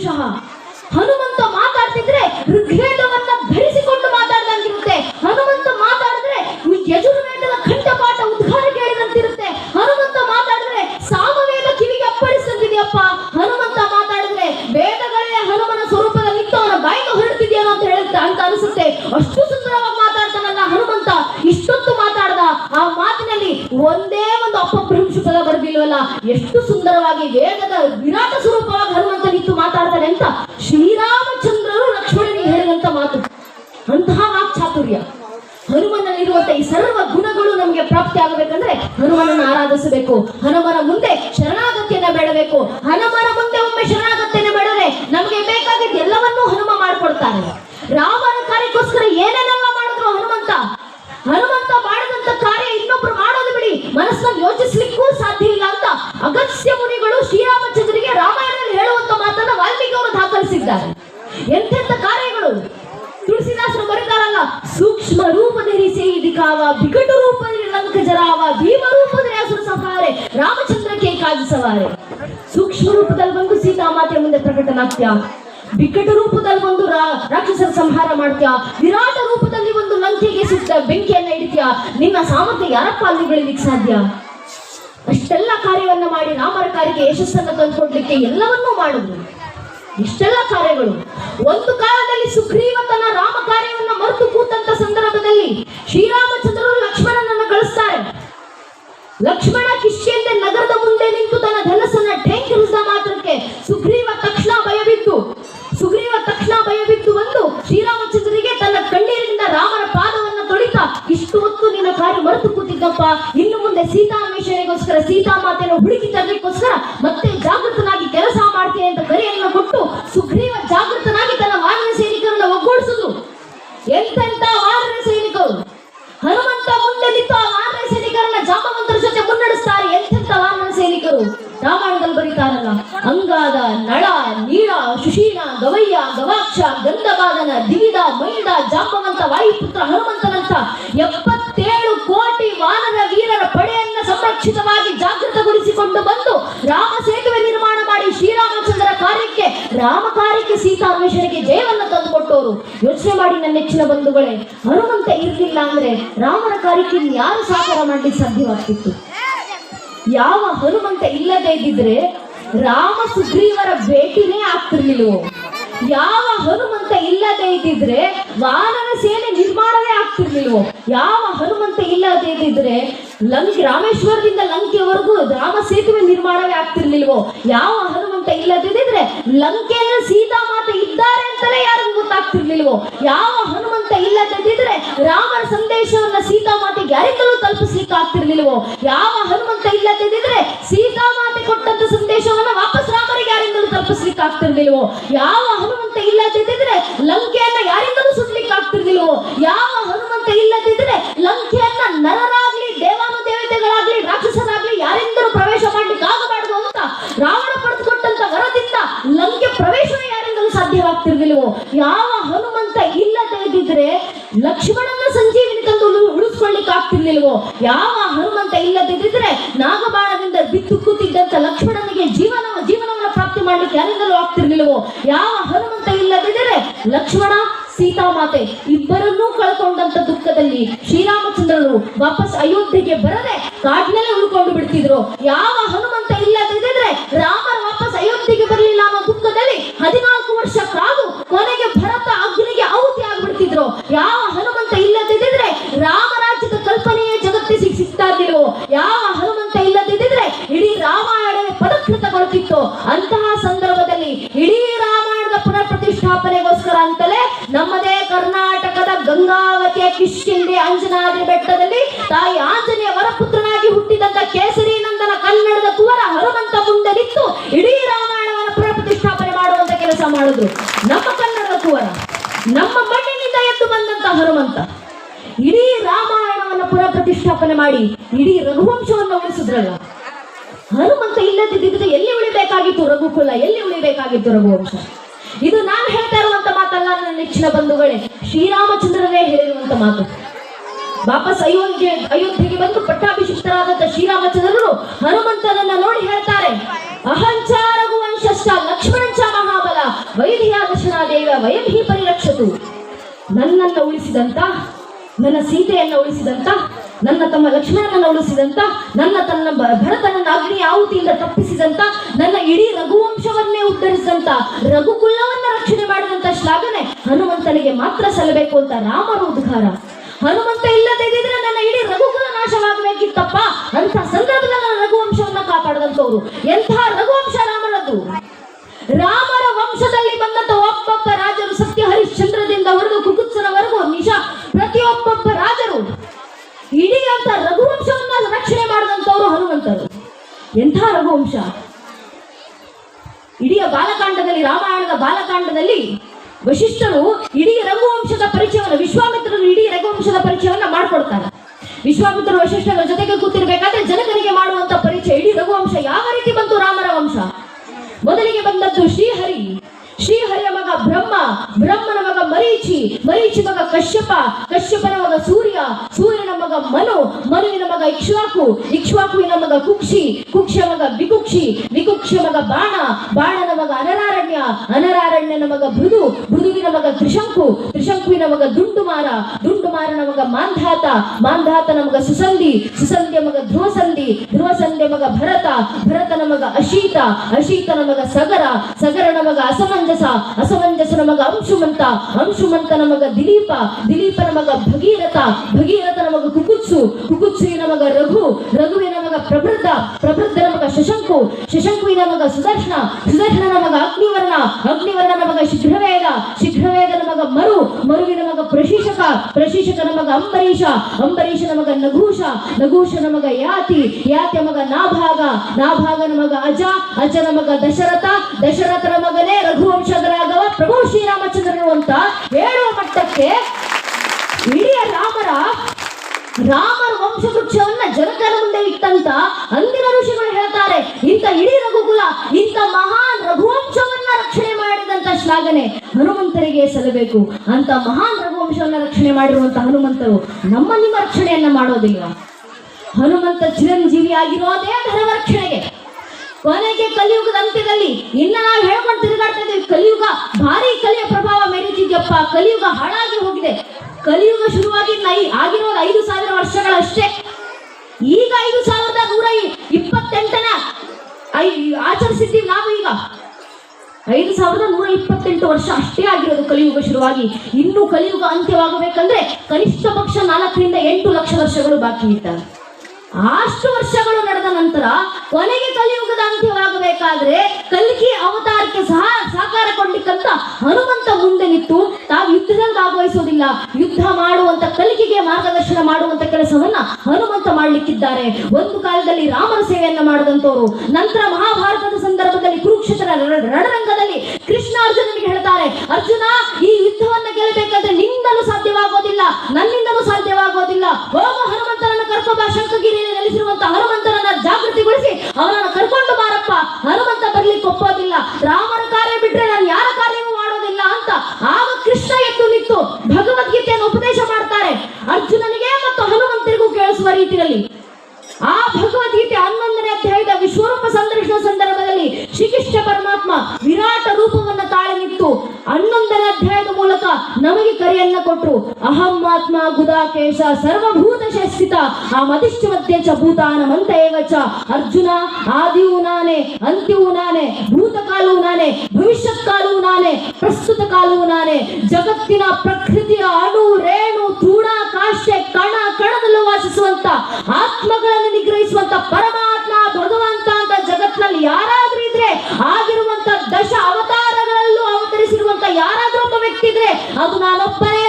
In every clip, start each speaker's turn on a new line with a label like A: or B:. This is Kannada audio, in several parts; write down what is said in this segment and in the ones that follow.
A: ಪರಮಪುರುಷ ಹನುಮಂತ ಮಾತಾಡ್ತಿದ್ರೆ ಋಗ್ವೇದವನ್ನ ಧರಿಸಿಕೊಂಡು ಮಾತಾಡ್ದಂಗಿರುತ್ತೆ. ಹನುಮಂತ ಮಾತಾಡಿದ್ರೆ ಯಜುರ್ವೇದದ ಕಂಠಪಾಠ ಉದ್ಘಾರ ಕೇಳಿದಂತಿರುತ್ತೆ ಹನುಮಂತ ಮಾತಾಡಿದ್ರೆ ಸಾಮವೇದ ಕಿವಿಗೆ ಅಪ್ಪಳಿಸ್ತಂತಿದೆಯಪ್ಪ ಹನುಮಂತ ಮಾತಾಡಿದ್ರೆ ವೇದಗಳೇ ಹನುಮನ ಸ್ವರೂಪದಲ್ಲಿತ್ತು ಅವನ ಬಾಯಿಗೆ ಹೊರಡ್ತಿದ್ಯೇನೋ ಅಂತ ಹೇಳುತ್ತೆ ಅಂತ ಅನಿಸುತ್ತೆ. ಅಷ್ಟು ಸುಂದರವಾಗಿ ಮಾತಾಡ್ತಾನಲ್ಲ ಹನುಮಂತ. ಇಷ್ಟೊತ್ತು ಮಾತಾಡ್ದ. ಆ ಮಾತಿನಲ್ಲಿ ಒಂದೇ ಒಂದು ಅಪಭ್ರಂಶ ಪದ ಬರ್ದಿಲ್ವಲ್ಲ? ಎಷ್ಟು ಸುಂದರವಾಗಿ ವೇದದ ವಿರಾಟ ಸ್ವರೂಪವಾಗಿ ಮಾತಾಡ್ತಾನೆ ಅಂತ ಶ್ರೀರಾಮಚಂದ್ರರು ಲಕ್ಷ್ಮಣನಿಗೆ ಹೇಳಿದಂತ ಮಾತು. ಅಂತಹ ವಾಕ್ಚಾತುರ್ಯ ಹನುಮನಲ್ಲಿರುವಂತಹ ಈ ಸರ್ವ ಗುಣಗಳು ನಮಗೆ ಪ್ರಾಪ್ತಿ ಆಗಬೇಕಂದ್ರೆ ಹನುಮನನ್ನು ಆರಾಧಿಸಬೇಕು. ಹನುಮನ ಮುಂದೆ ಶರಣಾಗತಿಯನ್ನ ಬೇಡಬೇಕು. ಹನುಮನ ಮುಂದೆ ಒಮ್ಮೆ ಶರಣಾಗತಿಯನ್ನ ಬೇಡರೆ ನಮಗೆ ಬೇಕಾಗಿದ್ದ ಎಲ್ಲವನ್ನೂ ಹನುಮ ಮಾಡ್ಕೊಡ್ತಾನೆ ರಾಮನ ಕಾರ್ಯಕ್ಕೋಸ್ಕರ ಏನೇನೆಲ್ಲ ಮಾಡಿದ್ರು ಹನುಮಂತ ಹನುಮಂತ ಮಾಡಿದಂತ ಕಾರ್ಯ ಇನ್ನೊಬ್ರು ಮಾಡೋದು ಬಿಡಿ ಮನಸ್ಸಲ್ಲಿ ಯೋಚಿಸ್ಲಿಕ್ಕೂ ಸಾಧ್ಯ ಇಲ್ಲ ಅಂತ ಅಗಸ್ತ್ಯ ಮುನಿಗಳು ಶ್ರೀರಾಮಚಂದ್ರರಿಗೆ ರಾಮಾಯಣದಲ್ಲಿ ಹೇಳುವಂತ ಮಾತನ್ನ ವಾಲ್ಮೀಕಿ ಅವರು ದಾಖಲಿಸಿದ್ದಾರೆ ಎಂತೆಂತ ಕಾರ್ಯಗಳು? ತುಳಸಿದಾಸರು ಬರೆದಾರಲ್ಲ ಸೂಕ್ಷ್ಮ ರೂಪದಲ್ಲಿ ಸೇಯಿದಿ ಕಾವ ಬಿಕಟು ರೂಪದಲ್ಲಿ ಲಂಕ ಜರಾವ, ಭೀಮ ರೂಪದಲ್ಲಿ ಹಸುರು ಸಂಹಾರೆ ರಾಮಚಂದ್ರಕ್ಕೆ ಕಾಜಿಸವಾರೆ ಸೂಕ್ಷ್ಮ ರೂಪದಲ್ಲಿ ಬಂದು ಸೀತಾಮಾತೆಯ ಮುಂದೆ ಪ್ರಕಟನಾಗ್ತ್ಯಾ ಬಿಕಟ ರೂಪದಲ್ಲಿ ಒಂದು ರಾಕ್ಷಸರ ಸಂಹಾರ ಮಾಡ್ತ್ಯಾ? ವಿರಾಟ ರೂಪದಲ್ಲಿ ಒಂದು ಲಂಕೆಗೆ ಸುತ್ತ ಬೆಂಕಿಯನ್ನ ಇಡ್ತ್ಯಾ ನಿನ್ನ ಸಾಮರ್ಥ್ಯ ಯಾರಪ್ಪ ಅಲ್ಲಿ ಬೆಳಿಲಿಕ್ಕೆ ಸಾಧ್ಯ? ಅಷ್ಟೆಲ್ಲ ಕಾರ್ಯವನ್ನ ಮಾಡಿ ರಾಮರ ಕಾರ್ಯಕ್ಕೆ ಯಶಸ್ಸನ್ನು ತಂದುಕೊಡ್ಲಿಕ್ಕೆ ಎಲ್ಲವನ್ನೂ ಮಾಡಿದ್ರು ಇಷ್ಟೆಲ್ಲ ಕಾರ್ಯಗಳು. ಒಂದು ಕಾಲದಲ್ಲಿ ಸುಗ್ರೀವ ತನ್ನ ರಾಮ ಕಾರ್ಯವನ್ನು ಮರೆತು ಕೂತಂತ ಸಂದರ್ಭದಲ್ಲಿ ಶ್ರೀರಾಮಚಂದ್ರರು ಲಕ್ಷ್ಮಣನನ್ನು ಕಳಿಸ್ತಾರೆ. ಲಕ್ಷ್ಮಣ ಕಿಶ್ಚಿಯಂತೆ ನಗರದ ಮುಂದೆ ನಿಂತು ತನ್ನ ಧನಸ್ಸನ್ನ ಠೇಂಕರಿಸಿದ ಮಾತ್ರಕ್ಕೆ ಸುಗ್ರೀವ ತಕ್ಷಣ ಭಯವಿತ್ತು. ಸುಗ್ರೀವ ತಕ್ಷಣ ಭಯವಿತ್ತು ಬಂದು ಶ್ರೀರಾಮಚಂದ್ರರಿಗೆ ತನ್ನ ಕಣ್ಣೀರಿನಿಂದ ರಾಮನ ಪಾದವನ್ನು ತೊಳಿತ, ಇಷ್ಟು ಹೊತ್ತು ನಿನ್ನ ಕಾರ್ಯ ಮರೆತು ಕೂತಿದ್ದಪ್ಪ. ಇನ್ನು ಮುಂದೆ ಸೀತಾಮೇಶ್ವರಿಗೋಸ್ಕರ ಸೀತಾ ಮಾತೆಯನ್ನು ಹುಡುಕಿ ತರಲಿಕ್ಕೋಸ್ಕರ ಮತ್ತೆ ಜಾಗೃತನಾಗಿ ಕೆಲಸ ಮಾಡ್ತೀನಿ ಅಂತ ಕರೆಯನ್ನು ಕೊಟ್ಟು ಸುಗ್ರೀವ ಜಾಗೃತನಾಗಿ ತನ್ನ ವಾನರ ಸೈನಿಕರನ್ನ ಒಗ್ಗೂಡಿಸಿದ್ರು ಎಂತೆಂತ ವಾನರ ಸೈನಿಕರು. ಹನುಮಂತ ಮುಂದೆ ನಿಂತ ವಾಹನ ಸೈನಿಕರನ್ನ ಜಾಮವಂತರ ಜೊತೆ ಮುನ್ನಡೆಸ್ತಾರೆ ಎಂತೆಂತ ವಾನರ ಸೈನಿಕರು? ರಾಮಾಯಣದಲ್ಲಿ ಬರೀತಾರಲ್ಲ, ಅಂಗಾದ, ನಳ ನೀಳ ಸುಶೀಲ, ಗವಯ್ಯ, ಗವಾಕ್ಷ ಗಂಧವಾದನ ದಿವಿದ, ಮೈದ, ಜಾಂಬವಂತ, ವಾಯುಪುತ್ರ ಹನುಮಂತನಂತ ಎಪ್ಪತ್ತೇಳು ಕೋಟಿ ವಾನರ ವೀರರ ಪಡೆಯನ್ನ ಸಂರಕ್ಷಿತವಾಗಿ ಜಾಗೃತಗೊಳಿಸಿಕೊಂಡು ಬಂದು ರಾಮ ಸೇತುವೆ ನಿರ್ಮಾಣ ಮಾಡಿ ಶ್ರೀರಾಮಚಂದ್ರ ಕಾರ್ಯಕ್ಕೆ, ರಾಮ ಕಾರ್ಯಕ್ಕೆ ಸೀತಾನ್ವೇಷಣೆಗೆ ಜಯವನ್ನ ತಂದುಕೊಟ್ಟವರು. ಯೋಚನೆ ಮಾಡಿ ನನ್ನ ನೆಚ್ಚಿನ ಬಂಧುಗಳೇ, ಹನುಮಂತ ಇರ್ಲಿಲ್ಲ ಅಂದ್ರೆ ರಾಮನ ಕಾರ್ಯಕ್ಕೆ ಯಾರು ಸಾಕಾರ ಮಾಡಲಿಕ್ಕೆ ಸಾಧ್ಯವಾಗ್ತಿತ್ತು? ಯಾವ ಹನುಮಂತ ಇಲ್ಲದೆ ಇದ್ದಿದ್ರೆ ರಾಮ ಸುಗ್ರೀವರ ಭೇಟಿನೇ ಆಗ್ತಿರ್ಲಿಲ್ಲ ಯಾವ ಹನುಮಂತ ಇಲ್ಲದೆ ಇದ್ದಿದ್ರೆ ವಾನರ ಸೇನೆ ನಿರ್ಮಾಣವೇ ಆಗ್ತಿರ್ಲಿಲ್ಲ ಯಾವ ಹನುಮಂತ ಇಲ್ಲದೆ ಇದ್ದಿದ್ರೆ ಲಂಕೆ, ರಾಮೇಶ್ವರದಿಂದ ಲಂಕೆವರೆಗೂ ರಾಮ ಸೇತುವೆ ನಿರ್ಮಾಣವೇ ಆಗ್ತಿರ್ಲಿಲ್ವೋ, ಯಾವ ಹನುಮಂತ ಇಲ್ಲದಿದ್ರೆ ಲಂಕೆಯಲ್ಲಿ ಸೀತಾಮಾತೆ ಇದ್ದಾರೆ ಅಂತಲೇ ಯಾರು ಗೊತ್ತಾಗ್ತಿರ್ಲಿಲ್ವೋ, ಯಾವ ಹನುಮಂತ ಇಲ್ಲದಿದ್ರೆ ರಾಮನ ಸಂದೇಶವನ್ನ ಸೀತಾಮಾತೆಗೆ ಯಾರಿಂದಲೂ ತಲುಪಿಸ್ಲಿಕ್ಕೆ ಆಗ್ತಿರ್ಲಿಲ್ವೋ ಯಾವ ಹನುಮಂತ ಇಲ್ಲದಿದ್ರೆ ಸೀತಾಮಾತೆ ಕೊಟ್ಟಂತ ಸಂದೇಶವನ್ನ ವಾಪಸ್ ರಾಮರಿಗೆ ಯಾರಿಂದಲೂ ತಲುಪಿಸ್ಲಿಕ್ಕೆ ಆಗ್ತಿರ್ಲಿಲ್ವೋ ಯಾವ ಹನುಮಂತ ಇಲ್ಲದಿದ್ರೆ ಲಂಕೆಯನ್ನ ಯಾರಿಂದಲೂ ಸುಡ್ಲಿಕ್ಕೆ ಆಗ್ತಿರ್ಲಿಲ್ವೋ ಯಾವ ಹನುಮಂತ ಇಲ್ಲದಿದ್ರೆ ಲಂಕೆಯನ್ನ ನರರಾಗ್ಲಿ ದೇವಾನುದೇವತೆಗಳಾಗ್ಲಿ ರಾಕ್ಷಸರಾಗ್ಲಿ ಯಾರಿಂದಲೂ ಪ್ರವೇಶ ಮಾಡ್ಲಿಕ್ಕೆ ಆಗಬಾರ್ದು ಅಂತ ರಾವಣ ಪಡೆದುಕೊಟ್ಟಂತ ವರದಿಂದ ಲಂಕೆ ಪ್ರವೇಶವೇ ಯಾರಿಂದಲೂ ಸಾಧ್ಯವಾಗ್ತಿರ್ಲಿಲ್ವೋ ಯಾವ ಹನುಮಂತ ಇಲ್ಲದೆ ಇದ್ದಿದ್ರೆ ಲಕ್ಷ್ಮಣನ ಸಂಜೀವಿನಿ ತಂದು ಉಳು- ಉಳಿಸ್ಕೊಳ್ಳಿಕ್ಕೆ ಆಗ್ತಿರ್ಲಿಲ್ವೋ ಯಾವ ಹನುಮಂತ ಇಲ್ಲದಿದ್ದರೆ ನಾಗಬಾಣದಿಂದ ಬಿತ್ತು ಕೂತಿದ್ದಂತ ಲಕ್ಷ್ಮಣನಿಗೆ ಜೀವನ, ಜೀವನವನ್ನು ಪ್ರಾಪ್ತಿ ಮಾಡ್ಲಿಕ್ಕೆ ಯಾರಿಂದಲೂ ಆಗ್ತಿರ್ಲಿಲ್ಲವೋ? ಯಾವ ಹನುಮಂತ ಇಲ್ಲದಿದ್ದರೆ ಲಕ್ಷ್ಮಣ, ಸೀತಾಮಾತೆ ಇಬ್ಬರನ್ನೂ ಕಳ್ಕೊಂಡಂತ ದುಃಖದಲ್ಲಿ ಶ್ರೀರಾಮಚಂದ್ರರು ವಾಪಸ್ ಅಯೋಧ್ಯೆಗೆ ಬರದೆ ಕಾಡಿನಲ್ಲೇ ಉಳ್ಕೊಂಡು ಬಿಡ್ತಿದ್ರು. ಯಾವ ಹನುಮಂತ ಇಲ್ಲದಿದ್ದರೆ ರಾಮರು ವಾಪಸ್ ಅಯೋಧ್ಯೆಗೆ ಬರಲಿಲ್ಲ ಅನ್ನೋ ದುಃಖದಲ್ಲಿ ಹದಿನಾಲ್ಕು ವರ್ಷ ಕಾದು ಕೊನೆಗೆ ಯಾವ ಹನುಮಂತ ಇಲ್ಲದಿದ್ದರೆ ಇಡೀ ರಾಮಾಯಣವೇ ಪದಕೃತಗೊಳ್ತಿತ್ತು ಅಂತಹ ಸಂದರ್ಭದಲ್ಲಿ ಇಡೀ ರಾಮಾಯಣದ ಪುನರ್ ಪ್ರತಿಷ್ಠಾಪನೆಗೋಸ್ಕರ ಅಂತಲೇ ನಮ್ಮದೇ ಕರ್ನಾಟಕದ ಗಂಗಾವತಿಯ ಕಿಷ್ಕಿಂದೆ ಅಂಜನಾದ್ರಿ ಬೆಟ್ಟದಲ್ಲಿ ತಾಯಿ ಆಂಜನೇಯ ವರಪುತ್ರನಾಗಿ ಹುಟ್ಟಿದಂತ ಕೇಸರಿ ನಂದನ ಕನ್ನಡದ ಕುವರ ಹನುಮಂತ ಮುಂದೆ ನಿಂತು ಇಡೀ ರಾಮಾಯಣವನ್ನು ಪುನರ್ ಪ್ರತಿಷ್ಠಾಪನೆ ಮಾಡುವಂತ ಕೆಲಸ ಮಾಡಿದ್ರು. ನಮ್ಮ ಕನ್ನಡದ ಕುವರ, ನಮ್ಮ ಮಣ್ಣಿನಿಂದ ಎದ್ದು ಬಂದಂತ ಹನುಮಂತ ಇಡೀ ರಾಮಾಯಣವನ್ನು ಪುನಃ ಪ್ರತಿಷ್ಠಾಪನೆ ಮಾಡಿ ಇಡೀ ರಘುವಂಶವನ್ನು ಉಳಿಸಿದ್ರಲ್ಲ ಹನುಮಂತ ಇಲ್ಲದಿದ್ದರೆ ಎಲ್ಲಿ ಉಳಿಬೇಕಾಗಿತ್ತು ರಘುಕುಲ? ಎಲ್ಲಿ ಉಳಿಬೇಕಾಗಿತ್ತು ರಘುವಂಶ? ಇದು ನಾನು ಹೇಳ್ತಾ ಇರುವಂತ ಮಾತಲ್ಲ ನನ್ನ ನೆಚ್ಚಿನ ಬಂಧುಗಳೇ, ಶ್ರೀರಾಮಚಂದ್ರರೇ ಹೇಳಿರುವಂತ ಮಾತು. ವಾಪಸ್ ಅಯೋಧ್ಯೆ, ಅಯೋಧ್ಯೆಗೆ ಬಂದು ಪಟ್ಟಾಭಿಷಿಕ್ತರಾದಂತ ಶ್ರೀರಾಮಚಂದ್ರರು ಹನುಮಂತನನ್ನ ನೋಡಿ ಹೇಳ್ತಾರೆ, ಅಹಂಚ ರಘುವಂಶಶ್ಚ, ಲಕ್ಷ್ಮಣಂಚ ಮಹಾಬಲ ದರ್ಶನ ದೇವ ವೈಭಿ ಪರಿರಕ್ಷತು. ನನ್ನನ್ನ ಉಳಿಸಿದಂತ, ನನ್ನ ಸೀತೆಯನ್ನ ಉಳಿಸಿದಂತ ನನ್ನ ತಮ್ಮ ಲಕ್ಷ್ಮಣನನ್ನು ಉಳಿಸಿದಂತ, ನನ್ನ ತನ್ನ ಭರತನನ್ನ ಅಗ್ನಿ ಆಹುತಿಯಿಂದ ತಪ್ಪಿಸಿದಂತ, ನನ್ನ ಇಡೀ ರಘುವಂಶವನ್ನೇ ಉದ್ಧರಿಸಿದಂತ, ರಘುಕುಲವನ್ನ ರಕ್ಷಣೆ ಮಾಡಿದಂತ ಶ್ಲಾಘನೆ ಹನುಮಂತನಿಗೆ ಮಾತ್ರ ಸಲ್ಲಬೇಕು ಅಂತ ರಾಮರು ಉದ್ಘಾರ ಹನುಮಂತ ಇಲ್ಲದೆ ನನ್ನ ಇಡೀ ರಘುಕುಲ ನಾಶವಾಗಬೇಕಿತ್ತಪ್ಪ. ಅಂತ ಸಂದರ್ಭದಲ್ಲಿ ನನ್ನ ರಘುವಂಶವನ್ನ ಕಾಪಾಡದಂತವ್ರು ಎಂಥ ರಘುವಂಶ ರಾಮನದ್ದು? ರಾಮರ ವಂಶದಲ್ಲಿ ಬಂದಂತ ಒಬ್ಬೊಬ್ಬ ರಾಜರು ಸತ್ಯ ಹರಿಶ್ಚಂದ್ರದಿಂದ ಹೊರದು ಕುಕುತ್ಸನವರೆಗೂ ನಿಶಾ ಪ್ರತಿಯೊಬ್ಬೊಬ್ಬ ರಾಜರು. ಇಡೀ ಅಂತ ರಘುವಂಶವನ್ನ ರಕ್ಷಣೆ ಮಾಡಿದಂಥವ್ರು ಹನುಮಂತರು. ಎಂಥ ರಘುವಂಶ? ಇಡೀ ಬಾಲಕಾಂಡದಲ್ಲಿ, ರಾಮಾಯಣದ ಬಾಲಕಾಂಡದಲ್ಲಿ ವಶಿಷ್ಠರು ಇಡೀ ರಘುವಂಶದ ಪರಿಚಯವನ್ನು, ವಿಶ್ವಾಮಿತ್ರರು ಇಡೀ ರಘುವಂಶದ ಪರಿಚಯವನ್ನ ಮಾಡಿಕೊಡ್ತಾರೆ. ವಿಶ್ವಾಮಿತ್ರರು ವಶಿಷ್ಠರ ಜೊತೆಗೆ ಕೂತಿರ್ಬೇಕಾದ್ರೆ ಜನಕರಿಗೆ ಮಾಡುವಂತ ಪರಿಚಯ ಇಡೀ ರಘುವಂಶ. ಯಾವ ರೀತಿ ಬಂತು ರಾಮರ ವಂಶ? ಮೊದಲಿಗೆ ಬಂದದ್ದು ಶ್ರೀಹರಿ. ಶ್ರೀಹರಿಯ ಮಗ ಬ್ರಹ್ಮ, ಬ್ರಹ್ಮನ ಮಗ ಮರೀಚಿ ಮರೀಚಿ ಮಗ ಕಶ್ಯಪ, ಕಶ್ಯಪನ ಮಗ ಸೂರ್ಯ, ಸೂರ್ಯನ ಮಗ ಮನು, ಮನುವಿನ ಮಗ ಇಕ್ಷ್ವಾಕು, ಇಕ್ಷ್ವಾಕುವಿನ ಮಗ ಕುಕ್ಷಿ ಕುಕ್ಷ ಮಗ ವಿಕುಕ್ಷಿ ವಿಕುಕ್ಷ ಮಗ ಬಾಣ, ಬಾಣನ ಮಗ ಅನರಾರಣ್ಯ ಅನರಾರಣ್ಯನ ಮಗ ಮೃದು, ಮೃದುವಿನ ಮಗ ತ್ರಿಶಂಕು, ತ್ರಿಶಂಕುವಿನ ಮಗ ದುಂಡುಮಾರ, ದುಂಡುಮಾರನ ಮಗ ಮಾಂಧಾತ ಮಾಂಧಾತನ ಮಗ ಸುಸಂಧಿ, ಸುಸಂಧಿಯ ಮಗ ಧ್ರುವಸಂಧಿ, ಧ್ರುವಸಂಧಿಯ ಮಗ ಭರತ, ಭರತನ ಮಗ ಅಶೀತ, ಅಶೀತನ ಮಗ ಸಗರ, ಸಗರನ ಮಗ ಅಸಮಂಜಸ, ಅಸಮಂಜಸನ ಮಗ ಅಂಶುಮಂತ, ಅಂಶುಮಂತನ ಮಗ ದಿಲೀಪ, ದಿಲೀಪನ ಮಗ ಭಗೀರಥ, ಭಗೀರಥನ ಮಗ ಕುಕುತ್ಸು, ಕುಕುತ್ಸುವಿನ ಮಗ ರಘು, ರಘುವಿನ ಮಗ ಪ್ರಭೃತ ಪ್ರಬೃದ್ಧನ ಮಗ ಶಶಂಕು, ಶಶಂಕುವಿನ ಮಗ ಸುದರ್ಶನ, ಸುದರ್ಶನನ ಮಗ ಅಗ್ನಿವರ್ಣ ನಮಗ ಶೀಘ್ರವೇದ ಶೀಘ್ರವೇದ ನಮಗ ಮರು, ಮರುವಿನ ನಮಗ ಪ್ರಶಿಷಕ ಪ್ರಶೀಷಕ ನಮಗ ಅಂಬರೀಷ ಅಂಬರೀಷ ನಮಗ ನಘೂಷ ನಘೂಷ ನಮಗ ಯಾತಿ ಯಾತಿ ನಮಗ ನಾಭಾಗ ನಾಭಾಗ ನಮಗ ಅಜ ಅಜ ನಮಗ ದಶರಥ ದಶರಥನ ರಘುವಂಶದ ರಾಘವ ಪ್ರಭು ಶ್ರೀರಾಮಚಂದ್ರನು ಅಂತ ಹೇಳುವ ಮಟ್ಟಕ್ಕೆ ಇಡೀ ರಾಮರ ರಾಮರ ಶ್ಲಾಘನೆ ಹನುಮಂತರಿಗೆ ಸಲ್ಲಬೇಕು. ಅಂತ ಮಹಾನ್ ರಘುವಂಶವನ್ನ ರಕ್ಷಣೆ ಮಾಡಿರುವಂತ ಹನುಮಂತರು ನಮ್ಮ ನಿಮ್ಮ ರಕ್ಷಣೆಯನ್ನ ಮಾಡೋದಿಲ್ಲ. ಹನುಮಂತ ಚಿರಂಜೀವಿ ಆಗಿರೋದೇ ಧರ್ಮ ರಕ್ಷಣೆಗೆ. ಕೊನೆಗೆ ಕಲಿಯುಗದ ಅಂತ್ಯದಲ್ಲಿ ಇನ್ನ ನಾವು ಹೇಳ್ಕೊಂಡು ತಿರುಗಾಡ್ತಾ ಇದ್ದೀವಿ ಕಲಿಯುಗ ಭಾರಿ ಕಲಿಯ ಪ್ರಭಾವ ಮೆರೀತಿದ್ಯಪ್ಪ. ಕಲಿಯುಗ ಹಾಳಾಗಿ ಹೋಗಿದೆ. ಕಲಿಯುಗ ಶುರುವಾಗಿ ಆಗಿರೋ ಐದು ಸಾವಿರ ವರ್ಷಗಳಷ್ಟೇ. ಈಗ ಐದು ಸಾವಿರದ ನೂರ ಇಪ್ಪತ್ತೆಂಟನ ಆಚರಿಸಿದ್ದೀವಿ ನಾವು ಈಗ. ಐದು ಸಾವಿರದ ನೂರ ಇಪ್ಪತ್ತೆಂಟು ವರ್ಷ ಅಷ್ಟೇ ಆಗಿರೋದು ಕಲಿಯುಗ ಶುರುವಾಗಿ. ಇನ್ನು ಕಲಿಯುಗ ಅಂತ್ಯವಾಗಬೇಕಂದ್ರೆ ಕನಿಷ್ಠ ಪಕ್ಷ ನಾಲ್ಕರಿಂದ ಎಂಟು ಲಕ್ಷ ವರ್ಷಗಳು ಬಾಕಿ ಇದ್ದಾವೆ ಅಷ್ಟು ವರ್ಷಗಳು ನಡೆದ ನಂತರ ಕೊನೆಗೆ ಕಲಿಯುಗದ ಅಂತ್ಯವಾಗಬೇಕಾದ್ರೆ ಕಲ್ಕಿ ಅವತಾರಕ್ಕೆ ಸಹ ಸಹಕಾರ ಕೊಡ್ಲಿಕ್ಕಂತ ಹನುಮಂತ ಮುಂದೆ ನಿಂತು ತಾವು ಯುದ್ಧದಲ್ಲಿ ಭಾಗವಹಿಸೋದಿಲ್ಲ ಯುದ್ಧ ಮಾಡುವಂತ ಕಲಿಕೆಗೆ ಮಾರ್ಗದರ್ಶನ ಮಾಡುವಂತ ಕೆಲಸವನ್ನ ಹನುಮಂತ ಮಾಡ್ಲಿಕ್ಕಿದ್ದಾರೆ. ಒಂದು ಕಾಲದಲ್ಲಿ ರಾಮನ ಸೇವೆಯನ್ನ ಮಾಡದಂತವರು ನಂತರ ಮಹಾಭಾರತದ ಸಂದರ್ಭದಲ್ಲಿ ಕುರುಕ್ಷೇತ್ರ ರಣರಂಗದಲ್ಲಿ ಕೃಷ್ಣ ಅರ್ಜುನನಿಗೆ ಹೇಳ್ತಾರೆ, ಅರ್ಜುನ, ಈ ಯುದ್ಧವನ್ನ ಗೆಲ್ಲಬೇಕಾದ್ರೆ ನಿಂದಲೂ ಸಾಧ್ಯವಾಗೋದಿಲ್ಲ. ನನ್ನಿಂದಲೂ ಸಾಧ್ಯವಾಗೋದಿಲ್ಲ ಹೋಗ ಹನುಮಂತನನ್ನ ಕರ್ಕೊಂಬ ಶಂಕಗಿರಿಯಲ್ಲಿ ನೆಲೆಸಿರುವಂತ ಹನುಮಂತನನ್ನ ಜಾಗೃತಿಗೊಳಿಸಿ ಅವನನ್ನ ಕರ್ಕೊಂಡು ಬಾರಪ್ಪ ಹನುಮಂತ ಬರ್ಲಿಕ್ಕೆ ಒಪ್ಪೋದಿಲ್ಲ ರಾಮನ ಕಾರ್ಯ ಬಿಟ್ರೆ ನಾನು ಯಾರ ಕಾರ್ಯವೂ ಮಾಡೋದಿಲ್ಲ ಅಂತ ಆಗ ಕೃಷ್ಣ ಎದ್ದು ನಿಂತು ಭಗವದ್ಗೀತೆಯನ್ನು ಉಪದೇಶ ಮಾಡ್ತಾರೆ ಅರ್ಜುನನಿಗೆ ಮತ್ತು ಹನುಮಂತರಿಗೂ ಕೇಳಿಸುವ ರೀತಿಯಲ್ಲಿ ಆ ಭಗವದ್ಗೀತೆ ಹನ್ನೊಂದನೇ ಅಧ್ಯಾಯದ ವಿಶ್ವರೂಪ ಸಂದರ್ಶನ ಸಂದರ್ಭದಲ್ಲಿ ಶ್ರೀಕೃಷ್ಣ ಪರಮಾತ್ಮ ವಿರಾಟ ರೂಪವನ್ನ ತಾಳಿ ನಿಂತು ಹನ್ನೊಂದನೇ ಅಧ್ಯಾಯದ ಮೂಲಕ ನಮಗೆ ಕರೆಯನ್ನ ಕೊಟ್ಟರು ಅಹಂ ಆತ್ಮ ಗುದಾಕೇಶ ಸರ್ವಭೂತ ಶಸ್ತಿತ ಆ ಮದಿಷ್ಠ ಚ ಭೂತಾನಮಂತ ಏವ ಚ ಅರ್ಜುನ, ಆದಿಯೂ ನಾನೇ, ಅಂತ್ಯವೂ ನಾನೇ, ಭೂತಕಾಲವೂ ನಾನೇ ಭವಿಷ್ಯತ್ ಕಾಲವೂ ನಾನೇ ಪ್ರಸ್ತುತ ಕಾಲವೂ ನಾನೇ, ಜಗತ್ತಿನ ಪ್ರಕೃತಿಯ ಅಣು, ರೇಣು, ತೂಣ ಕಾಶ್ಯ ಕಣ, ಕಣದಲ್ಲೂ ವಾಸಿಸುವಂತ, ಆತ್ಮಗಳನ್ನು ನಿಗ್ರಹಿಸುವಂತ, ಪರಮಾತ್ಮ ಭಗವಂತ ಅಂತ ಜಗತ್ತಿನಲ್ಲಿ ಯಾರಾದ್ರೂ ಇದ್ರೆ, ಆಗಿರುವಂತ ದಶ ಅವತಾರಗಳಲ್ಲೂ ಅವತರಿಸಿರುವಂತ ಯಾರಾದ್ರೂ ಒಬ್ಬ ವ್ಯಕ್ತಿ ಇದ್ರೆ, ಅದು ನಾನೊಬ್ಬನೇ.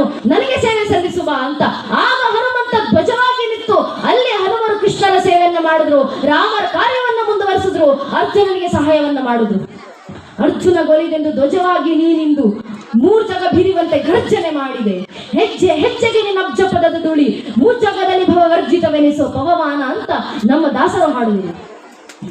A: ನಾನು ನನಗೆ ಸೇವೆ ಸಲ್ಲಿಸುವ ಅಂತ. ಆಗ ಹನುಮಂತ ಧ್ವಜವಾಗಿ ನಿಂತು ಅಲ್ಲಿ ಹನುಮರು ಕೃಷ್ಣನ ಸೇವೆಯನ್ನ ಮಾಡಿದ್ರು. ರಾಮರ ಕಾರ್ಯವನ್ನು ಮುಂದುವರಿಸಿದ್ರು. ಅರ್ಜುನನಿಗೆ ಸಹಾಯವನ್ನ ಮಾಡಿದ್ರು. ಅರ್ಜುನ ಗೊಲಿದೆಂದು ಧ್ವಜವಾಗಿ ನೀನಿಂದು ಮೂರ್ಜಗ ಬಿರಿವಂತೆ ಗರ್ಜನೆ ಮಾಡಿದೆ. ಹೆಜ್ಜೆ ಹೆಜ್ಜೆಗೆ ನಿನ್ನ ಅಬ್ಜ ಪದದ ಧೂಳಿ. ಮೂರ್ಜಗದಲ್ಲಿ ಭವವರ್ಜಿತವೆನಿಸೋ ಪವಮಾನ ಅಂತ ನಮ್ಮ ದಾಸರು ಹಾಡುವುದು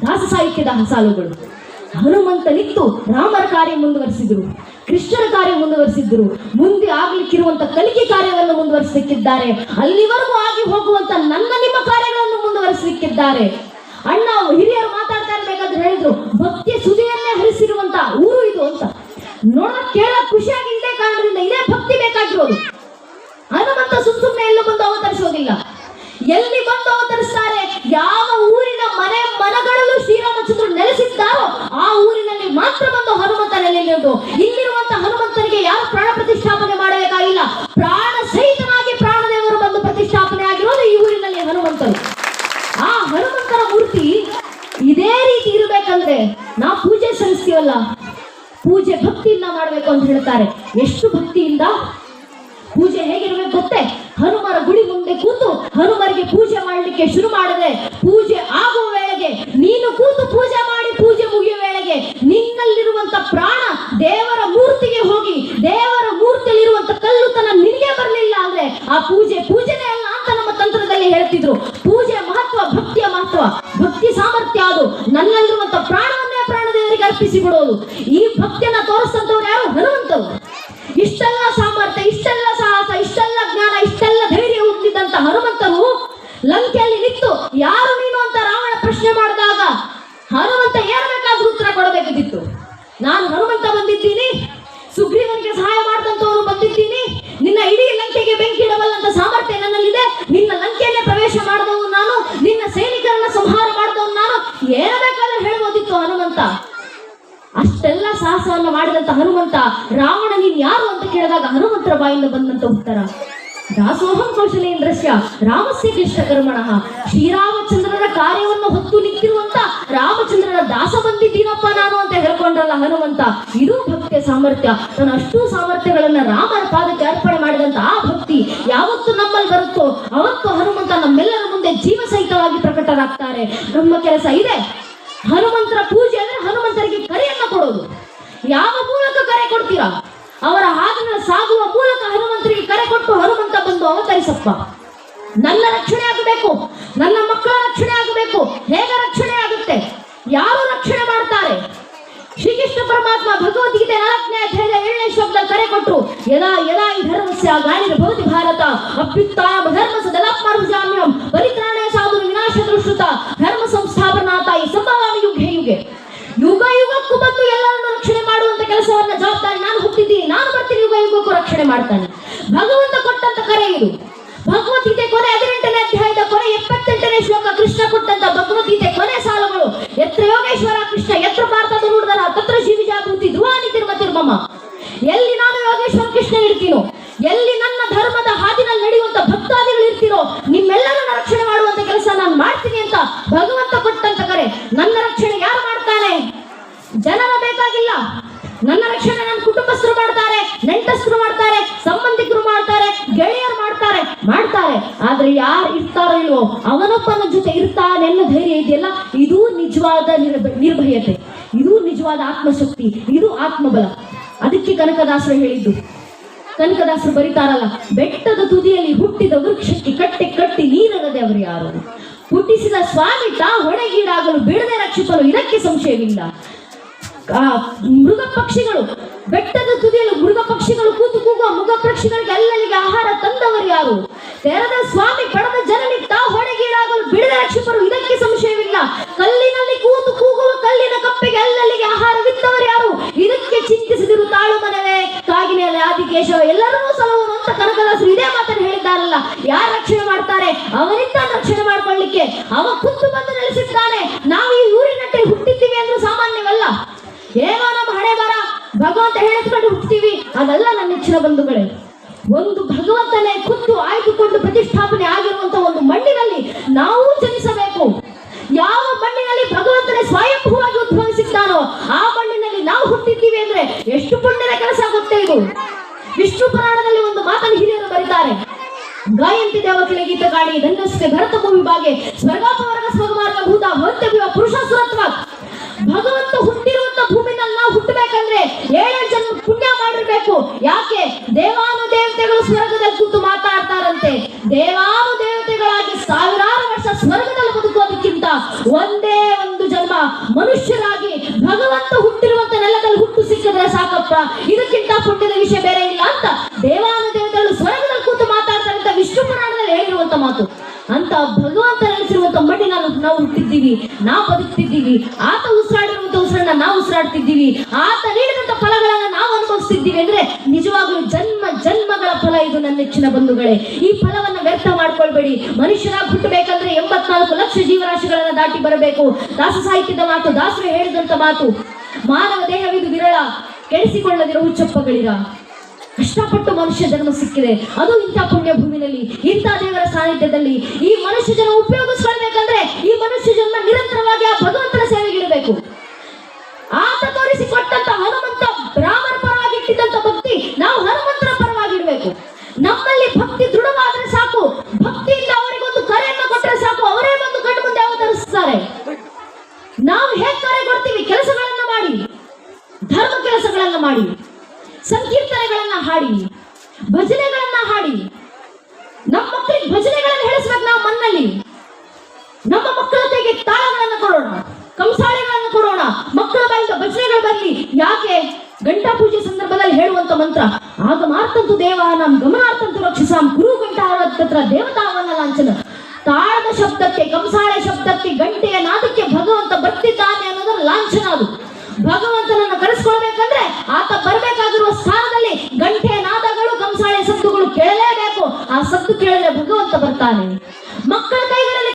A: ದಾಸ ಸಾಹಿತ್ಯದ ಸಾಲುಗಳು ಹನುಮಂತ ನಿಂತು ರಾಮರ ಕಾರ್ಯ ಮುಂದುವರಿಸಿದ್ರು. ಕೃಷ್ಣನ ಕಾರ್ಯ ಮುಂದುವರಿಸಿದ್ರು. ಮುಂದೆ ಆಗ್ಲಿಕ್ಕಿರುವಂತ ಕಲಿಕೆ ಕಾರ್ಯವನ್ನು ಮುಂದುವರಿಸಲಿಕ್ಕಿದ್ದಾರೆ. ಅಲ್ಲಿವರೆಗೂ ಆಗಿ ಹೋಗುವಂತ ನನ್ನ ನಿಮ್ಮ ಕಾರ್ಯಗಳನ್ನು ಮುಂದುವರಿಸಲಿಕ್ಕಿದ್ದಾರೆ. ಅಣ್ಣ, ಹಿರಿಯರು ಮಾತಾಡ್ತಾ ಇರ್ಬೇಕಾದ್ರೆ ಹೇಳಿದ್ರು, ಭಕ್ತಿಯ ಸುದಿಯನ್ನೇ ಹರಿಸಿರುವಂತ ಊರು ಇದು ಅಂತ. ನೋಡಕ್ ಕೇಳಕ್ ಖುಷಿಯಾಗಿ ಇದೇ ಕಾರಣದಿಂದ ಇದೇ ಭಕ್ತಿ ಬೇಕಾಗಿರೋದು. ಹನುಮಂತ ಸುಮ್ ಸುಮ್ಮನೆ ಎಲ್ಲೂ ಬಂದು ಅವತರಿಸೋದಿಲ್ಲ. ಎಲ್ಲಿ ಬಂದು ಅವತರಿಸ್ತಾರೆ? ಯಾವ ಊರಿನ ಮನೆ ಮನಗಳಲ್ಲೂ ಶ್ರೀರಾಮಚಂದ್ರರು ನೆಲೆಸಿದ್ದಾರೋ ಆ ಊರಿನಲ್ಲಿ ಮಾತ್ರ ಬಂದು ಹನುಮಂತ ನೆಲೆಯುವುದು ಇಲ್ಲಿರುವಂತ ಹನುಮಂತನಿಗೆ ಯಾರು ಪ್ರಾಣ ಪ್ರತಿಷ್ಠಾಪನೆ ಮಾಡಬೇಕಾಗಿಲ್ಲ. ಪ್ರಾಣ ಸಹಿತನಾಗಿ ಪ್ರಾಣದೇವರು ಬಂದು ಪ್ರತಿಷ್ಠಾಪನೆ ಆಗಿರೋದು ಈ ಊರಿನಲ್ಲಿ ಹನುಮಂತರು. ಆ ಹನುಮಂತರ ಮೂರ್ತಿ ಇದೇ ರೀತಿ ಇರಬೇಕಂದ್ರೆ ನಾ ಪೂಜೆ ಸಲ್ಲಿಸ್ತೀವಲ್ಲ. ಪೂಜೆ ಭಕ್ತಿಯಿಂದ ಮಾಡಬೇಕು ಅಂತ ಹೇಳ್ತಾರೆ. ಎಷ್ಟು ಭಕ್ತಿಯಿಂದ? ಪೂಜೆ ಹೇಗಿರ್ಬೇಕು ಗೊತ್ತೇ? ಹನುಮರ ಗುಡಿ ಮುಂದೆ ಕೂತು ಹನುಮರಿಗೆ ಪೂಜೆ ಮಾಡಲಿಕ್ಕೆ ಶುರು ಮಾಡದೆ ಪೂಜೆ ಆಗುವ ವೇಳೆಗೆ ನೀನು ಕೂತು ಪೂಜೆ ಮಾಡಿ ಪೂಜೆ ಮುಗಿಯುವ ವೇಳೆಗೆ ನಿನ್ನಲ್ಲಿರುವಂತ ಪ್ರಾಣ ದೇವರ ಮೂರ್ತಿಗೆ ಹೋಗಿ ದೇವರ ಮೂರ್ತಿಯಲ್ಲಿರುವಂತ ಕಲ್ಲುತನ ನಿನಗೆ ಬರಲಿಲ್ಲ ಅಂದ್ರೆ ಆ ಪೂಜೆ, ಪೂಜೆನೇ ಅಲ್ಲ ಅಂತ ನಮ್ಮ ತಂತ್ರದಲ್ಲಿ ಹೇಳ್ತಿದ್ರು. ಪೂಜೆ ಮಹತ್ವ, ಭಕ್ತಿಯ ಮಹತ್ವ, ಭಕ್ತಿ ಸಾಮರ್ಥ್ಯ ಅದು. ನನ್ನಲ್ಲಿರುವಂತ ಪ್ರಾಣವನ್ನೇ ಪ್ರಾಣದೇವರಿಗೆ ಅರ್ಪಿಸಿ ಬಿಡೋದು ಈ ಭಕ್ತಿಯನ್ನ ತೋರಿಸ್ತಂತವ್ರು ಯಾರು? ಹನುಮಂತವ್ರು. ಇಷ್ಟೆಲ್ಲ ಸಾಮರ್ಥ್ಯ, ಇಷ್ಟೆಲ್ಲ ಸಾಹಸ, ಇಷ್ಟೆಲ್ಲ ಜ್ಞಾನ, ಇಷ್ಟೆಲ್ಲ ಧೈರ್ಯ ಹುಟ್ಟಿದಂತ ಹನುಮಂತನು ಲಂಕೆಯಲ್ಲಿ ನಿಂತು, ಯಾರು ನೀನು ಅಂತ ರಾವಣ ಪ್ರಶ್ನೆ ಮಾಡಿದಾಗ ಹನುಮಂತ ಏನ್ ಬೇಕಾದ್ರೂ ಉತ್ತರ ಕೊಡಬೇಕಿತ್ತು ನಾನು ಹನುಮಂತ ಸಾಹಸವನ್ನು ಮಾಡಿದಂತ ಹನುಮಂತ ರಾವಣ ನೀನ್ ಯಾರು ಅಂತ ಕೇಳಿದಾಗ ಹನುಮಂತರ ಬಾಯಿಂದ ಬಂದಂತ ಉತ್ತರ. ದಾಸೋಹಂ ಕೌಶಲೇಂದ್ರಸ್ಯ ರಾಮಸ್ಯ ಕೃಷ್ಣ ಕರ್ಮಣಃ. ಶ್ರೀರಾಮಚಂದ್ರನ ಕಾರ್ಯವನ್ನು ಹೊತ್ತು ನಿಂತಿರುವಂತ ರಾಮಚಂದ್ರನ ದಾಸ ಬಂದಿದ್ದೀನಪ್ಪ ನಾನು ಅಂತ ಹೇಳ್ಕೊಂಡ್ರಲ್ಲ ಹನುಮಂತ. ಇದು ಭಕ್ತಿಯ ಸಾಮರ್ಥ್ಯ. ತನ್ನ ಅಷ್ಟು ಸಾಮರ್ಥ್ಯಗಳನ್ನ ರಾಮನ ಪಾದಕ್ಕೆ ಅರ್ಪಣೆ ಮಾಡಿದಂತ ಆ ಭಕ್ತಿ ಯಾವತ್ತು ನಮ್ಮಲ್ಲಿ ಬರುತ್ತೋ ಅವತ್ತು ಹನುಮಂತ ನಮ್ಮೆಲ್ಲರ ಮುಂದೆ ಜೀವ ಸಹಿತವಾಗಿ ಪ್ರಕಟರಾಗ್ತಾರೆ. ನಮ್ಮ ಕೆಲಸ ಇದೆ. ಹನುಮಂತರ ಪೂಜೆ ಅಂದ್ರೆ ಹನುಮಂತರಿಗೆ ಕರೆಯನ್ನ ಕೊಡೋದು. ಯಾವ ಮೂಲಕ ಕರೆ ಕೊಡ್ತೀರಾ? ಅವರ ಹಾದಿನ ಸಾಗುವ ಮೂಲಕ ಹನುಮಂತರಿಗೆ ಕರೆ ಕೊಟ್ಟು ಹನುಮಂತ ಬಂದು ಅವತರಿಸಪ್ಪ. ನನ್ನ ರಕ್ಷಣೆ ಆಗಬೇಕು. ನನ್ನ ಮಕ್ಕಳ ರಕ್ಷಣೆ ಆಗಬೇಕು. ಹೇಗೆ ರಕ್ಷಣೆ ಆಗುತ್ತೆ? ಯಾರು ರಕ್ಷಣೆ ಮಾಡ್ತಾರೆ? ಶ್ರೀಕೃಷ್ಣ ಪರಮಾತ್ಮ ಭಗವದ್ಗೀತೆ ನಾಲ್ಕನೇ ಅಧ್ಯಾಯ ಏಳನೇ ಶ್ಲೋಕದಲ್ಲಿ ಕರೆ ಕೊಟ್ಟರು ಯದಾ ಯದಾ ಈ ಧರ್ಮಸ್ಯ ಗಾಳಿ ಭವತಿ ಭಾರತ, ಅಭ್ಯುತ್ಥಾನ ಎಲ್ಲಿ ನಾನು ಯೋಗೇಶ್ವರ ಕೃಷ್ಣ ಇರ್ತೀನೋ, ಎಲ್ಲಿ ನನ್ನ ಧರ್ಮದ ಹಾದಿನಲ್ಲಿ ನಡೆಯುವಂತ ಭಕ್ತಾದಿಗಳು ಇರ್ತೀರೋ ನಿಮ್ಮೆಲ್ಲರನ್ನ ರಕ್ಷಣೆ ಮಾಡುವಂತ ಕೆಲಸ ನಾನು ಮಾಡ್ತೀನಿ ಅಂತ ಭಗವಂತ ಕೊಟ್ಟಂತ ಕರೆ, ನನ್ನ ರಕ್ಷಣೆ ಯಾರು ಮಾಡ್ತಾನೆ? ಜನರ ಬೇಕಾಗಿಲ್ಲ. ನನ್ನ ರಕ್ಷಣೆ ನನ್ನ ಕುಟುಂಬಸ್ಥರು ಮಾಡ್ತಾರೆ, ನೆಂಟಸ್ಥರು ಮಾಡ್ತಾರೆ, ಸಂಬಂಧಿಕರು ಮಾಡ್ತಾರೆ, ಗೆಳೆಯರು ಮಾಡ್ತಾರೆ ಮಾಡ್ತಾರೆ. ಆದ್ರೆ ಯಾರು ಇರ್ತಾರೋ ಇಲ್ವೋ, ಅವನೊಬ್ಬನ ಜೊತೆ ಅನ್ನೋ ಧೈರ್ಯ ಇದೆಯಲ್ಲ? ಇದು ನಿಜವಾದ ನಿರ್ಭ- ನಿರ್ಭಯತೆ. ಇದು ನಿಜವಾದ ಆತ್ಮಶಕ್ತಿ. ಇದು ಆತ್ಮಬಲ. ಅದಕ್ಕೆ ಕನಕದಾಸರು ಹೇಳಿದ್ದು. ಕನಕದಾಸರು ಬರೀತಾರಲ್ಲ, ಬೆಟ್ಟದ ತುದಿಯಲ್ಲಿ ಹುಟ್ಟಿದ ವೃಕ್ಷಕ್ಕೆ ಕಟ್ಟೆ ಕಟ್ಟಿ ನೀರಗದೆ ಅವರು ಯಾರು? ಹುಟ್ಟಿಸಿದ ಸ್ವಾಮಿ ತಾ ಹೊಣೆಗೀಡಾಗಲು ಬಿಡದೆ ರಕ್ಷಿಸಲು ಇದಕ್ಕೆ ಸಂಶಯವಿಲ್ಲ. ಮೃಗ ಪಕ್ಷಿಗಳು ಬೆಟ್ಟದ ತುದಿಯಲ್ಲಿ ಮೃಗ ಪಕ್ಷಿಗಳು ಕೂತು ಕೂಗುವ ಮೃಗ ಪಕ್ಷಿಗಳಿಗೆ ಅಲ್ಲಲ್ಲಿಗೆ ಆಹಾರ ತಂದವರು ಯಾರು? ತೆರೆದ ಸ್ವಾಮಿ ಪಡೆದ ಜನರಿಗೆ ತಾ ಹೊಡೆಗೀಡಾಗಲು ಬಿಡದ ರಕ್ಷಕರು, ಇದಕ್ಕೆ ಸಂಶಯವಿಲ್ಲ. ಕಲ್ಲಿನಲ್ಲಿ ಕೂತು ಕೂಗುವ ಕಲ್ಲಿನ ಕಪ್ಪೆಗೆ ಅಲ್ಲಲ್ಲಿಗೆ ಆಹಾರವಿದ್ದವರು ಯಾರು? ಇದಕ್ಕೆ ಚಿಂತಿಸಿದಿರು ತಾಳು ಮನವೇ. ಕಾಗಿನೆಲೆ ಆದಿಕೇಶವ ಎಲ್ಲರನ್ನೂ ಸಲಹುವನು ಅಂತ ಕನಕದಾಸರು ಇದೇ ಮಾತನ್ನು ಹೇಳಿದ್ದಾರಲ್ಲ. ಯಾರು ರಕ್ಷಣೆ ಮಾಡ್ತಾರೆ? ಅವನಿಂದ ರಕ್ಷಣೆ ಮಾಡ್ಕೊಳ್ಳಿಕ್ಕೆ. ಅವ ಖುದ್ದು ಬಂದು ನೆಲೆಸಿದ್ದಾನೆ ನಾವು ಈ ಊರಿನಟ್ಟೆ ಹುಟ್ಟಿದ್ದೀವಿ ಅಂದ್ರೆ ಸಾಮಾನ್ಯವಲ್ಲ. ಏನೋ ನಮ್ಮ ಹಣೆ ಬರ ಭಗವಂತ ಹೇಳಿದ್ಕೊಂಡು ಹುಟ್ಟುತ್ತೀವಿ ಅದೆಲ್ಲ ನನ್ನ ನೆಚ್ಚಿನ ಬಂಧುಗಳೇ. ಒಂದು ಭಗವಂತನೇ ಖುದ್ದು ಆಯ್ದುಕೊಂಡು ಪ್ರತಿಷ್ಠಾಪನೆ ಆಗಿರುವಂತ ಒಂದು ಮಣ್ಣಿನಲ್ಲಿ ನಾವು ಜನಿಸಬೇಕು. ಯಾವ ಮಣ್ಣಿನಲ್ಲಿ ಭಗವಂತನೇ ಸ್ವಯಂಭೂವಾಗಿ ಉದ್ಭವಿಸಿದ್ದಾನೋ ಆ ಮಣ್ಣಿನಲ್ಲಿ ನಾವು ಹುಟ್ಟಿದ್ದೀವಿ ಅಂದ್ರೆ ಎಷ್ಟು ಪುಣ್ಯದ ಕೆಲಸ ಆಗುತ್ತೆ ಇದು. ವಿಷ್ಣು ಪುರಾಣದಲ್ಲಿ ಒಂದು ಮಾತನ್ನು ಹಿರಿಯರು ಬರೀತಾರೆ ಗಾಯಂತಿ ದೇವಕಿಲೆ ಗೀತ ಗಾಡಿ ದಂಡಸ್ತೆ ಭರತ ಭೂಮಿ ಬಾಗೆ ಸ್ವರ್ಗಾಪವರ್ಗ ಸ್ವರ್ಗಮಾರ್ಗ, ಭೂತ ಭೌತ್ಯ ಪುರುಷ ಸುರತ್ವ ಭಗವಂತ ಹುಟ್ಟಿರುವಂತ ಭೂಮಿನಲ್ಲಿ ನಾವು ಹುಟ್ಟಬೇಕಂದ್ರೆ ಏಳು ಜನ್ಮ ಪುಣ್ಯ ಮಾಡಿರ್ಬೇಕು. ಯಾಕೆ? ದೇವಾನು ದೇವತೆಗಳು ಸ್ವರ್ಗದಲ್ಲಿ ಕೂತು ಮಾತಾಡ್ತಾರಂತೆ. ದೇವಾನು ದೇವತೆಗಳಾಗಿ ಸಾವಿರಾರು ವರ್ಷ ಸ್ವರ್ಗದಲ್ಲಿ ಬದುಕೋದಕ್ಕಿಂತ ಒಂದೇ ಒಂದು ಜನ್ಮ. ಮನುಷ್ಯರಾಗಿ ಭಗವಂತ ಹುಟ್ಟಿರುವಂತ ನೆಲದಲ್ಲಿ ಹುಟ್ಟು ಸಿಕ್ಕಿದ್ರೆ ಸಾಕಪ್ಪ. ಇದಕ್ಕಿಂತ ವಿಷಯ ಬೇರೆ ಇಲ್ಲ ಅಂತ ದೇವಾನು ದೇವತೆಗಳು ಸ್ವರ್ಗದಲ್ಲಿ ಕೂತು ಮಾತಾಡ್ತಾರಂತ ವಿಷ್ಣು ಪುರಾಣದಲ್ಲಿ ಹೇಳಿರುವಂತ ಮಾತು. ಅಂತ ಭಗವಂತ ನೆಲೆಸಿರುವಂತ ಮಣ್ಣಿನಲ್ಲಿ ನಾವು ಹುಟ್ಟಿದ್ದೀವಿ ನಾವು ಬದುಕ್ತಿದ್ದೀವಿ, ಆತ ಉಸಿರಾಡಿರುವಂತ ಉಸಿರನ್ನ ನಾವು ಉಸಿರಾಡ್ತಿದ್ದೀವಿ, ಆತ ನೀಡಿದಂತ ಫಲಗಳನ್ನ ನಾವು ಅನುಭವಿಸ್ತಿದ್ದೀವಿ ಅಂದ್ರೆ ನಿಜವಾಗ್ಲೂ ಜನ್ಮ, ಜನ್ಮಗಳ ಫಲ ಇದು ನನ್ನ ನೆಚ್ಚಿನ ಬಂಧುಗಳೇ. ಈ ಫಲವನ್ನ ವ್ಯರ್ಥ ಮಾಡ್ಕೊಳ್ಬೇಡಿ. ಮನುಷ್ಯನಾಗಿ ಹುಟ್ಟಬೇಕಂದ್ರೆ ಎಂಬತ್ನಾಲ್ಕು ಲಕ್ಷ ಜೀವರಾಶಿಗಳನ್ನ ದಾಟಿ ಬರಬೇಕು. ದಾಸ ಸಾಹಿತ್ಯದ ಮಾತು, ದಾಸರು ಹೇಳಿದಂತ ಮಾತು, ಮಾನವ ದೇಹವಿದು ವಿರಳ, ಕೆಡಿಸಿಕೊಳ್ಳದಿರೋ ಹುಚ್ಚಪ್ಪಗಳಿರ ಕಷ್ಟಪಟ್ಟು ಮನುಷ್ಯ ಜನ್ಮ ಸಿಕ್ಕಿದೆ. ಅದು ಇಂಥ ಪುಣ್ಯ ಭೂಮಿನಲ್ಲಿ ಇಂಥ ದೇವರ ಸಾನ್ನಿಧ್ಯದಲ್ಲಿ ಈ ಮನುಷ್ಯ ಜನ ಉಪಯೋಗಿಸ್ಕೊಳ್ಬೇಕಂದ್ರೆ ಈ ಮನುಷ್ಯ ಜನ್ಮ ನಿರಂತರವಾಗಿ ಆ ಭಗವಂತನ ಸೇವೆಗಿಡಬೇಕು ಆತ ತೋರಿಸಿಕೊಟ್ಟಂತ ಹನುಮಂತ ರಾಮನ ಪರವಾಗಿ ಇಟ್ಟಿದ್ದಂತ ಭಕ್ತಿ ನಾವು ಹನುಮಂತನ ಪರವಾಗಿ ಇಡಬೇಕು ನಮ್ಮಲ್ಲಿ ಭಕ್ತಿ ದೃಢವಾದ್ರೆ ಸಾಕು ಭಕ್ತಿಯಿಂದ ಅವರಿಗೊಂದು ಕರೆಯನ್ನು ಕೊಟ್ಟರೆ ಸಾಕು ಅವರೇ ಬಂದು ಕಣ್ಣು ಮುಂದೆ ಅವತರಿಸ್ತಾರೆ ನಾವು ಹೇಗೆ ಕರೆ ಕೊಡ್ತೀವಿ ಕೆಲಸಗಳನ್ನ ಮಾಡಿ ಧರ್ಮ ಕೆಲಸಗಳನ್ನ ಮಾಡಿ ಸಂಕೀರ್ತನೆಗಳನ್ನ ಹಾಡಿ ಭಜನೆಗಳನ್ನ ಹಾಡಿ ನಮ್ಮ ಮಕ್ಕಳಿಗೆ ಭಜನೆಗಳನ್ನ ಹೇಳಿಸ್ಬೇಕು ನಾವು ಮನ್ನಲ್ಲಿ ನಮ್ಮ ಮಕ್ಕಳ ಕೈಗೆ ತಾಳಗಳನ್ನ ಕೊಡೋಣ ಕಂಸಾಳೆಗಳನ್ನ ಕೊಡೋಣ ಮಕ್ಕಳ ಬಾಯಿಂದ ಭಜನೆಗಳು ಬರಲಿ ಯಾಕೆ ಗಂಟಾ ಪೂಜೆ ಸಂದರ್ಭದಲ್ಲಿ ಹೇಳುವಂತ ಮಂತ್ರ, ಆಗ ಮಾರ್ತಂತು ದೇವ, ನಮ್ ಗಮನಾರ್ಥಂತು ರಕ್ಷಿಸಾಂ ಗುರು ಗಂಟಾರತ್ರ ದೇವತಾವನ್ನ ಲಾಂಛನ. ತಾಳದ ಶಬ್ದಕ್ಕೆ, ಕಂಸಾಳೆ ಶಬ್ದಕ್ಕೆ, ಗಂಟೆಯ ನಾದಕ್ಕೆ ಭಗವಂತ ಬರ್ತಿದ್ದಾನೆ ಅನ್ನೋದರ ಲಾಂಛನ ಅದು. ಭಗವಂತನನ್ನು ಕರೆಸ್ಕೊಳ್ಬೇಕಂದ್ರೆ ಆತ ಬರಬೇಕಾಗಿರುವ ಸ್ಥಾನದಲ್ಲಿ ಗಂಟೆಯ ನಾದಗಳು, ಕಂಸಾಳೆ ಸತ್ತುಗಳು ಕೇಳಲೇಬೇಕು. ಆ ಸತ್ತು ಕೇಳಿದ್ರೆ ಭಗವಂತ ಬರ್ತಾನೆ.